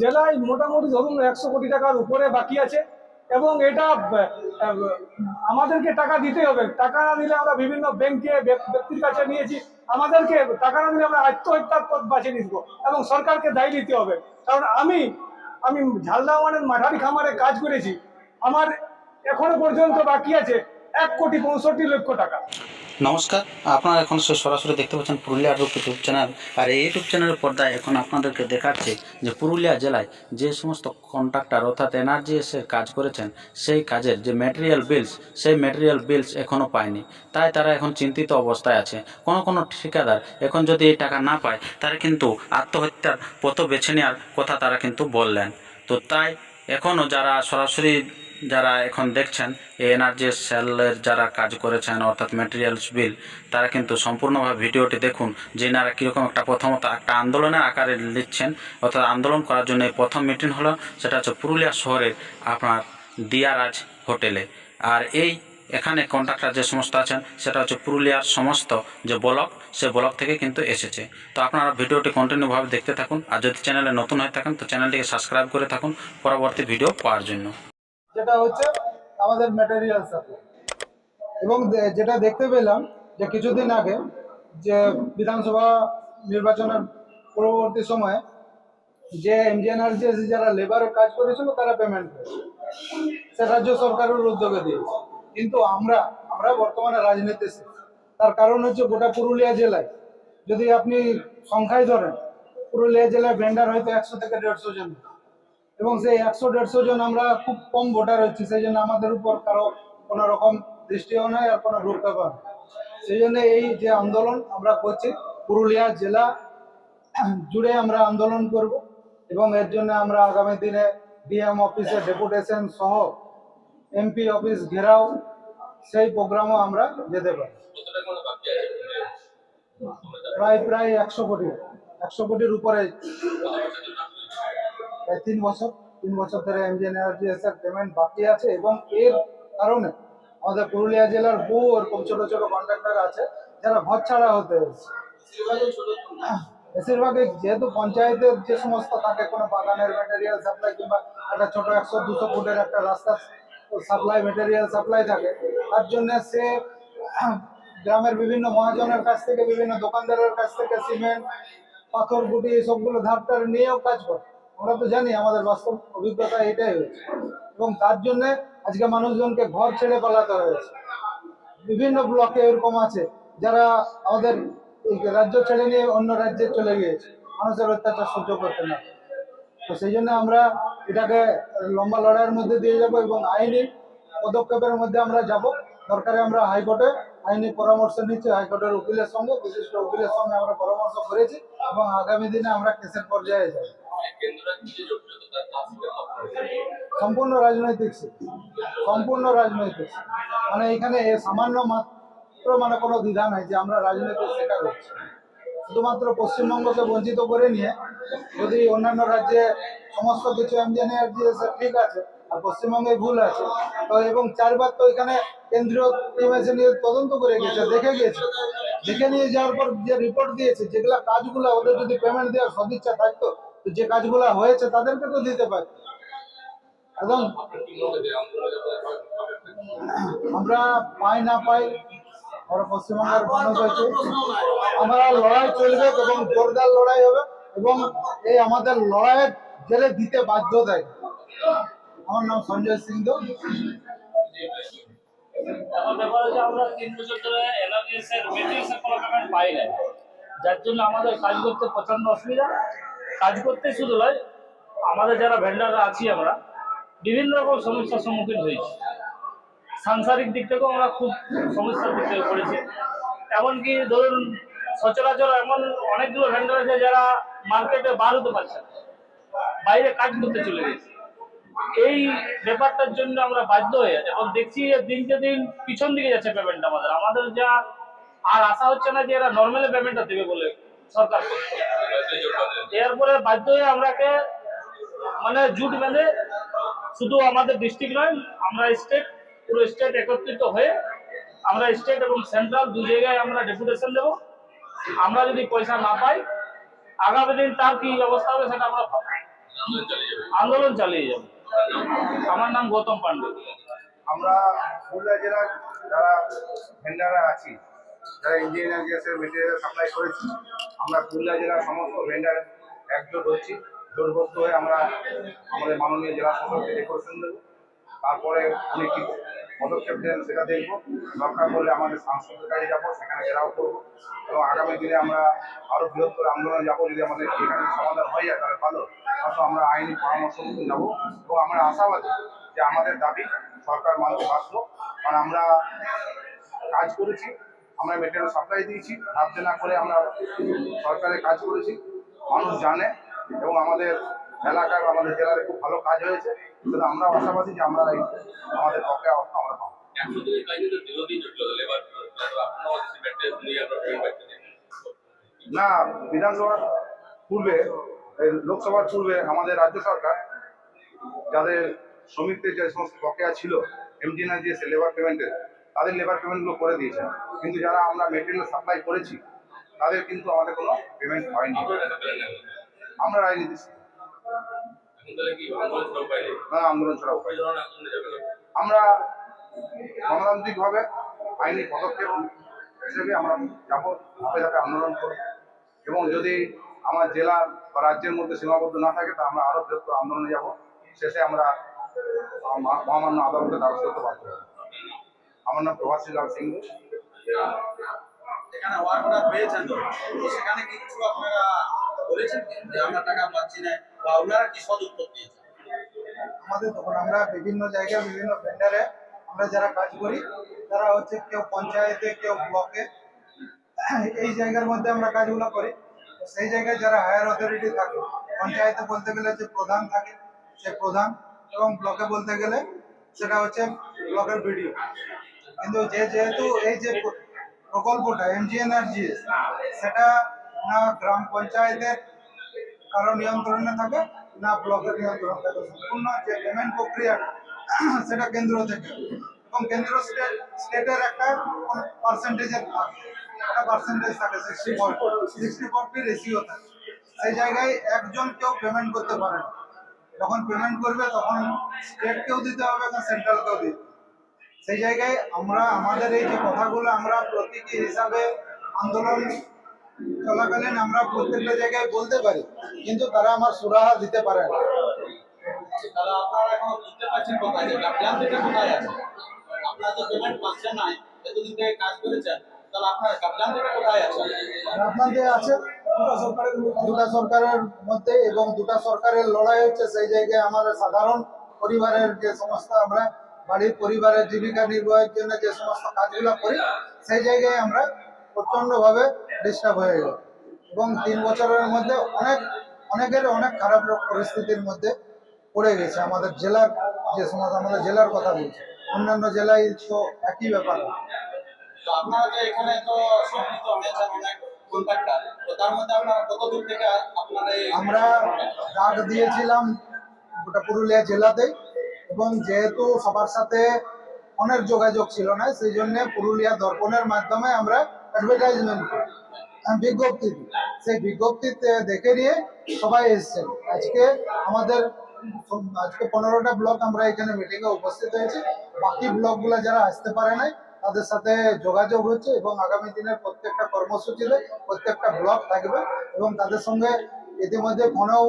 জেলায় মোটামুটি ধরুন একশো কোটি টাকার উপরে বাকি আছে এবং এটা আমাদেরকে টাকা দিতে হবে। টাকা না দিলে আমরা বিভিন্ন ব্যাংকে ব্যক্তির কাছে নিয়েছি। আমাদেরকে টাকা না দিলে আমরা আত্মহত্যার পথ বাঁচিয়ে নিব এবং সরকারকে দায়ী দিতে হবে। কারণ আমি আমি ঝালদাওয়ানের মাঠারি খামারে কাজ করেছি। আমার এখনও পর্যন্ত বাকি আছে। এক কোটি পঁয়ষট্টি লক্ষ টাকা। নমস্কার, আপনারা এখন সরাসরি দেখতে পাচ্ছেন পুরুলিয়া রূপ ইউটিউব চ্যানেল। আর এই ইউটিউব চ্যানেলের পর্দায় এখন আপনাদেরকে দেখাচ্ছে যে পুরুলিয়া জেলায় যে সমস্ত কন্ট্রাক্টর অর্থাৎ এনআরজিএস এর কাজ করেছেন, সেই কাজের যে ম্যাটেরিয়াল বিলস সেই ম্যাটেরিয়াল বিলস এখনও পায়নি। তাই তারা এখন চিন্তিত অবস্থায় আছে। কোনো কোনো ঠিকাদার এখন যদি এই টাকা না পায়, তারা কিন্তু আত্মহত্যার পথ বেছে নেওয়ার কথা তারা কিন্তু বললেন। তো তাই এখনও যারা সরাসরি যারা এখন দেখছেন এনআরজি সেলের যারা কাজ করেছেন, অর্থাৎ ম্যাটেরিয়ালস বিল তারা কিন্তু সম্পূর্ণভাবে ভিডিওটি দেখুন, যে এনারা কীরকম একটা প্রথমত একটা আন্দোলনের আকারে নিচ্ছেন। অর্থাৎ আন্দোলন করার জন্য প্রথম মিটিং হলো, সেটা হচ্ছে পুরুলিয়া শহরের আপনার দিয়ারাজ হোটেলে আর এই এখানে কন্ট্রাক্টর যে সমস্ত আছেন, সেটা হচ্ছে পুরুলিয়ার সমস্ত যে ব্লক, সে ব্লক থেকে কিন্তু এসেছে। তো আপনারা ভিডিওটি কন্টিনিউভাবে দেখতে থাকুন, আর যদি চ্যানেলে নতুন হয়ে থাকেন, তো চ্যানেলটিকে সাবস্ক্রাইব করে থাকুন, পরবর্তী ভিডিও পাওয়ার জন্য। যেটা হচ্ছে আমাদের ম্যাটেরিয়াল সাপ্লাই এবং যেটা দেখতে পেলাম যে কিছুদিন আগে যে বিধানসভা নির্বাচনের পরবর্তী সময়ে যে এমজিএনআরজিএস যারা লেবারে কাজ করেছিল, তারা পেমেন্ট করেছে। সে রাজ্য সরকারের উদ্যোগে দিয়েছে। কিন্তু আমরা আমরা বর্তমানে রাজনীতি তার কারণ হচ্ছে গোটা পুরুলিয়া জেলায় যদি আপনি সংখ্যায় ধরেন, পুরুলিয়া জেলায় ভেন্ডার হয়তো একশো থেকে দেড়শো জন। এবং সেই একশো দেড়শো জন আমরা খুব কম ভোটার হচ্ছি সেই জন্য আমাদের উপর কারও কোনো রকম দৃষ্টিও নয় আর কোনো নেই। সেই জন্য এই যে আন্দোলন আমরা করছি পুরুলিয়া জেলা জুড়ে আমরা আন্দোলন করব এবং এর জন্য আমরা আগামী দিনে ডিএম অফিসে ডেপুটেশন সহ এমপি অফিস ঘেরাও সেই প্রোগ্রামও আমরা যেতে পারি। প্রায় প্রায় একশো কোটি একশো কোটির উপরে প্রায় তিন বছর তিন বছর ধরে এমজিএন এনার্জিএস এর পেমেন্ট বাকি আছে এবং এর কারণে আমাদের পুরুলিয়া জেলার বহু এরকম ছোট ছোট কন্ট্রাক্টর আছে যারা ঘর ছাড়া হতে বেশিরভাগই যেহেতু পঞ্চায়েতের যে সমস্ত থাকে কোনো বাগানের ম্যাটেরিয়াল সাপ্লাই কিংবা একটা ছোট একশো, দুশো ফুটের একটা রাস্তা সাপ্লাই ম্যাটেরিয়াল সাপ্লাই থাকে, তার জন্য সে গ্রামের বিভিন্ন মহাজনের কাছ থেকে, বিভিন্ন দোকানদারের কাছ থেকে সিমেন্ট পাথর, গুটি, এসবগুলো ধার টার নিয়েও কাজ করে। আমরা তো জানি আমাদের বাস্তব অভিজ্ঞতা এটাই হয়েছে। এবং তার জন্য আজকে মানুষজনকে ঘর ছেড়ে পালাতে হয়েছে। বিভিন্ন ব্লকে এরকম আছে, যারা আমাদের রাজ্য ছেড়ে নিয়ে অন্য রাজ্যে চলে গিয়েছে। মানুষের অত্যাচার সহ্য করতে না তো সেই জন্য আমরা এটাকে লম্বা লড়াইয়ের মধ্যে দিয়ে যাব এবং আইনি পদক্ষেপের মধ্যে আমরা যাব। দরকারে আমরা হাইকোর্টে আইনি পরামর্শ নিচ্ছি। হাইকোর্টের উকিলের সঙ্গে, বিশিষ্ট উকিলের সঙ্গে আমরা পরামর্শ করেছি এবং আগামী দিনে আমরা কেসের পর্যায়ে যাব। সম্পূর্ণ রাজনৈতিক সম্পূর্ণ রাজনৈতিক মানে এখানে সামান্য মাত্র মানে কোনো দ্বিধা নাই যে আমরা রাজনৈতিক শিকার হচ্ছি। শুধুমাত্র পশ্চিমবঙ্গকে বঞ্চিত করে নিয়ে যদি অন্যান্য রাজ্যে সমস্ত কিছু এমজিএনআর ঠিক আছে, আর পশ্চিমবঙ্গে ভুল আছে, তো এবং চারবার তো এখানে কেন্দ্রীয় টিম এসে নিয়ে তদন্ত করে গেছে, দেখে গিয়েছে দেখে নিয়ে যাওয়ার পর যে রিপোর্ট দিয়েছে, যেগুলা কাজগুলো ওদের যদি পেমেন্ট দেওয়ার সদিচ্ছা থাকতো যে কাজগুলো হয়েছে তাদেরকে তো দিতে পারে। একদম আমরা পাই না পাই, আমরা পশ্চিমবঙ্গের মানুষ হয়েছে। আমরা লড়াই চলবে এবং জোরদার লড়াই হবে এবং এই আমাদের লড়াইয়ের জেলে দিতে বাধ্য দেয়। আমার নাম সঞ্জয় সিং দো যার জন্য আমাদের কাজ করতে প্রচণ্ড অসুবিধা। কাজ করতে শুধু নয়, আমাদের যারা ভেন্ডাররা আছি আমরা, বিভিন্ন রকম সমস্যার সম্মুখীন হয়েছি। সাংসারিক দিক থেকেও আমরা খুব সমস্যার দিক থেকে পড়েছি। এমনকি ধরুন, সচরাচর এমন অনেকগুলো ভেন্ডার আছে যারা মার্কেটে বার হতে পারছে বাইরে কাজ করতে চলে গেছে। এই ব্যাপারটার জন্য আমরা বাধ্য হয়ে যাচ্ছি এবং দেখছি দিনকে দিন পিছন দিকে যাচ্ছে পেমেন্ট আমাদের। আমাদের যা, আর আশা হচ্ছে না যে এরা নর্মালি পেমেন্টটা দেবে বলে সরকার করছে। এরপরে বাধ্য হয়ে আমরাকে মানে জুট বেঁধে শুধু আমাদের ডিস্ট্রিক্ট নয়, আমরা স্টেট পুরো স্টেট একত্রিত হয়ে আমরা স্টেট এবং সেন্ট্রাল দু জায়গায় আমরা ডেপুটেশন দেবো। আমরা যদি পয়সা না পাই, আগামী দিন তার কি ব্যবস্থা হবে সেটা আমরা আন্দোলন চালিয়ে যাবে। আমার নাম গৌতম পান্ডে আমরা পুরুলিয়া জেলার যারা ভেন্ডাররা আছি যারা ইঞ্জিনিয়ার গ্যাসের মেটেরিয়াল সাপ্লাই করেছি, আমরা পুরুলিয়া জেলার সমস্ত ভেন্ডার একজোট হচ্ছি। জোটবদ্ধ হয়ে আমরা আমাদের মাননীয় জেলা শাসককে ডেকোরেশন দেবো। তারপরে উনি কি পদক্ষেপ দেন সেটা দেখব। দরকার পড়লে আমাদের সাংসদের কাছে যাব, সেখানে ঘেরাও করব। এবং আগামী দিনে আমরা আরও বৃহত্তর আন্দোলনে যাব, যদি আমাদের এখানে সমাধান হয়ে যায়, তাহলে ভালো। হয়তো আমরা আইনি পরামর্শ যাব। এবং আমরা আশাবাদী যে আমাদের দাবি সরকার মানতে বাধ্য। কারণ আমরা কাজ করেছি আমরা মেটেরিয়াল সাপ্লাই দিয়েছি, ভাবতে না করে আমরা সরকারের কাজ করেছি, মানুষ জানে এবং আমাদের এলাকায় আমাদের জেলার খুব ভালো কাজ হয়েছে। কিন্তু আমরা আশাবাদী যে আমরা আমাদের পক্ষে অবস্থা আমরা পাবো। না, বিধানসভার পূর্বে লোকসভার পূর্বে আমাদের রাজ্য সরকার যাদের শ্রমিকদের যে সমস্ত বকেয়া ছিল এমজিএনআরজিএস লেবার পেমেন্টের তাদের লেবার পেমেন্টগুলো করে দিয়েছেন। কিন্তু যারা আমরা মেটেরিয়াল সাপ্লাই করেছি, তাদের কিন্তু আমাদের কোনো পেমেন্ট হয়নি। আমরা তাহলে কি আন্দোলন ছাড়া আমরা গণতান্ত্রিকভাবে আইনি পদক্ষেপ হিসেবে আমরা যাব, ধাপে ধাপে আন্দোলন করব। এবং যদি আমার জেলা বা রাজ্যের মধ্যে সীমাবদ্ধ না থাকে তা আমরা আরও বৃহত্তর আন্দোলনে যাব। শেষে আমরা মহামান্য আদালতে দ্বারস্থ হতে পারব আমার নাম প্রভাসী লাল সিং। এখানে ওয়ার্করা পেয়েছেন তো? সেখানে কি কিছু আপনারা বলেছেন যে আমরা টাকা পাচ্ছি না বা ওনারা কি সদুত্তর দিয়েছেন? আমাদের তখন আমরা বিভিন্ন জায়গায় বিভিন্ন ভেন্ডারে আমরা যারা কাজ করি তারা হচ্ছে কেউ পঞ্চায়েতে কেউ ব্লকে। এই জায়গার মধ্যে আমরা কাজগুলো করি। সেই জায়গায় যারা হায়ার অথরিটি থাকে পঞ্চায়েতে বলতে গেলে যে প্রধান থাকে সে প্রধান। এবং ব্লকে বলতে গেলে সেটা হচ্ছে ব্লকের বিডিও কিন্তু যে যেহেতু এই যে প্র- প্রকল্পটা এমজিএনআরজিএস সেটা না গ্রাম পঞ্চায়েতের কারও নিয়ন্ত্রণে থাকে, না ব্লকের নিয়ন্ত্রণ থাকে। সম্পূর্ণ যে পেমেন্ট প্রক্রিয়াটা, সেটা কেন্দ্র থেকে। এবং কেন্দ্র স্টেট, স্টেটের একটা পার্সেন্টেজের থাকে। একটা পার্সেন্টেজ থাকে সিক্সটি সিক্সটি ফোরটি রেশিও থাকে। সেই জায়গায় একজন কেউ পেমেন্ট করতে পারে না। যখন পেমেন্ট করবে, তখন স্টেটকেও দিতে হবে এবং সেন্ট্রালকেও দিতে হবে। সেই জায়গায় আমরা আমাদের এই যে কথাগুলো আমরা প্রতীকী হিসাবে আন্দোলন চলাকালীন আমরা প্রত্যেকটা জায়গায় বলতে পারি কিন্তু তারা আমার সুরাহা দিতে পারে না। তাহলে আপনারা বুঝতে পারছেন কোথায় যে গাফিলান থেকে কোথায় আছে আপনারা তো পেমেন্ট পাচ্ছেন না এতদিন থেকে কাজ করেছেন তাহলে আপনার গাফিলান থেকে আপনাদের আছে দুটা দুটা সরকারের মধ্যে এবং দুটা সরকারের লড়াই হচ্ছে সেই জায়গায় আমাদের সাধারণ পরিবারের যে সমস্ত আমরা বাড়ির পরিবারের জীবিকা নির্বাহের জন্য যে সমস্ত কাজগুলো করি সেই জায়গায় আমরা প্রচণ্ডভাবে ডিস্টার্ব হয়ে গেল এবং তিন বছরের মধ্যে অনেক অনেকের অনেক খারাপ পরিস্থিতির মধ্যে পড়ে গেছে। আমাদের জেলার যে সমস্ত আমাদের জেলার কথা বলছি অন্যান্য জেলায় তো একই ব্যাপার। তো আপনারা যে এখানে তো সম্মিলিত হয়েছেন অনেক আমরা ডাক দিয়েছিলাম গোটা পুরুলিয়া জেলাতেই। এবং যেহেতু সবার সাথে ফোনের যোগাযোগ ছিল না, সেই জন্য পুরুলিয়া দর্পণের মাধ্যমে আমরা অ্যাডভার্টাইজমেন্ট করি। বিজ্ঞপ্তি দিই। সেই বিজ্ঞপ্তিতে দেখে নিয়ে সবাই এসছেন। আজকে আমাদের আজকে পনেরোটা ব্লক আমরা এখানে মিটিংয়ে উপস্থিত হয়েছি। বাকি ব্লকগুলো যারা আসতে পারে নাই, তাদের সাথে যোগাযোগ হচ্ছে এবং আগামী দিনের প্রত্যেকটা কর্মসূচিতে প্রত্যেকটা ব্লক থাকবে এবং তাদের সঙ্গে ইতিমধ্যে ফোনেও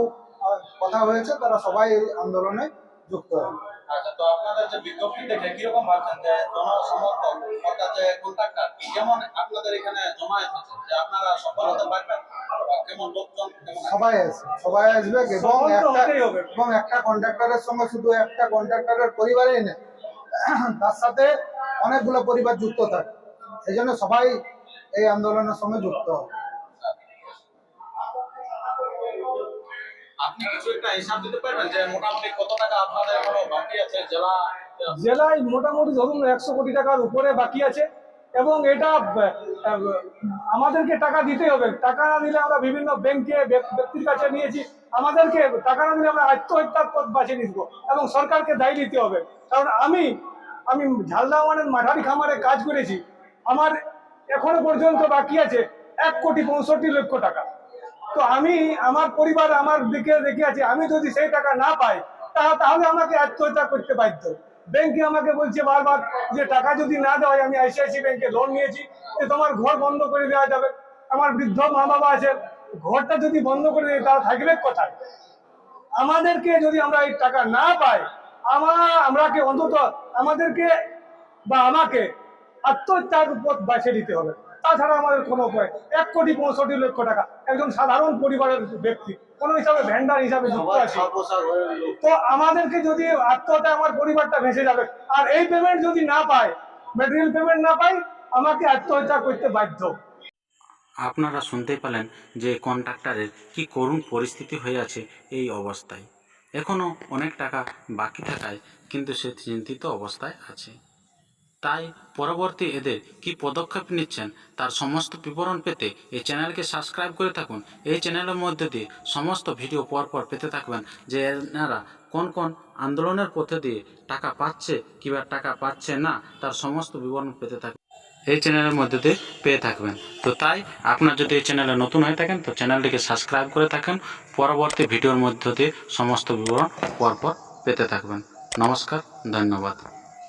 কথা হয়েছে। তারা সবাই আন্দোলনে যুক্ত হবে আচ্ছা তো আপনাদের যে বিজ্ঞপ্তি দেখে কীরকম ভাবছেন যে জনসমর্থক অর্থাৎ যে কন্ট্রাক্টর কেমন আপনাদের এখানে জমায়েত হচ্ছে? যে আপনারা সফল হতে পারবেন? কেমন লোকজন সবাই আসবে সবাই আসবে এবং একটা এবং একটা কন্ট্রাক্টরের সঙ্গে শুধু একটা কন্ট্রাক্টরের পরিবারেই নেই। তার সাথে অনেকগুলো পরিবার যুক্ত থাকে। সেই জন্য সবাই এই আন্দোলনের সঙ্গে যুক্ত। হবে জেলায় মোটামুটি ধরুন একশো কোটি টাকার উপরে বাকি আছে এবং এটা আমাদেরকে টাকা দিতে হবে। টাকা না দিলে আমরা বিভিন্ন ব্যাংকে ব্যক্তির কাছে নিয়েছি। আমাদেরকে টাকা না দিলে আমরা আত্মহত্যার পথ বাছে নিব এবং সরকারকে দায়ী দিতে হবে। কারণ আমি আমি ঝালদাওয়ানের মাঠারি খামারে কাজ করেছি। আমার এখনও পর্যন্ত বাকি আছে এক কোটি পঁয়ষট্টি লক্ষ টাকা। তো আমি আমার পরিবার আমার দিকে আছে আমি যদি সেই টাকা না পাই তাহলে আমাকে আত্মহত্যা করতে বাধ্য। ব্যাংকে আমাকে বলছে বারবার যে টাকা যদি না দেওয়া হয় আমি আইসিআইসি ব্যাংকে লোন নিয়েছি, যে তোমার ঘর বন্ধ করে দেওয়া যাবে। আমার বৃদ্ধ মা বাবা আছে, ঘরটা যদি বন্ধ করে দেয়, তারা থাকবে কোথায়? আমাদেরকে যদি আমরা এই টাকা না পাই আমার আমরাকে অন্তত আমাদেরকে বা আমাকে আত্মহত্যার পথ বাছে দিতে হবে। তাছাড়া আমাদের কোনো উপায় এক কোটি পঁয়ষট্টি লক্ষ টাকা। একজন সাধারণ পরিবারের ব্যক্তি কোনো হিসাবে ভ্যান্ডার হিসাবে যুক্ত আছে। তো আমাদেরকে যদি আত্মহত্যা আমার পরিবারটা ভেসে যাবে আর এই পেমেন্ট যদি না পায় মেটেরিয়াল পেমেন্ট না পাই আমাকে আত্মহত্যা করতে বাধ্য। আপনারা শুনতেই পেলেন যে কন্ট্রাক্টরের কি করুণ পরিস্থিতি হয়ে আছে এই অবস্থায়। এখনও অনেক টাকা বাকি থাকায় কিন্তু সে চিন্তিত অবস্থায় আছে। তাই পরবর্তী এদের কি পদক্ষেপ নিচ্ছেন তার সমস্ত বিবরণ পেতে এই চ্যানেলকে সাবস্ক্রাইব করে থাকুন। এই চ্যানেলের মধ্যে দিয়ে সমস্ত ভিডিও পরপর পেতে থাকবেন যে এনারা কোন কোন আন্দোলনের পথে দিয়ে টাকা পাচ্ছে কিংবা টাকা পাচ্ছে না তার সমস্ত বিবরণ পেতে থাকবেন এই চ্যানেলের মধ্যে দিয়ে পেয়ে থাকবেন। তো তাই আপনার যদি এই চ্যানেলে নতুন হয়ে থাকেন, তো চ্যানেলটিকে সাবস্ক্রাইব করে থাকেন। পরবর্তী ভিডিওর মধ্য দিয়ে সমস্ত বিবরণ পরপর পেতে থাকবেন। নমস্কার, ধন্যবাদ।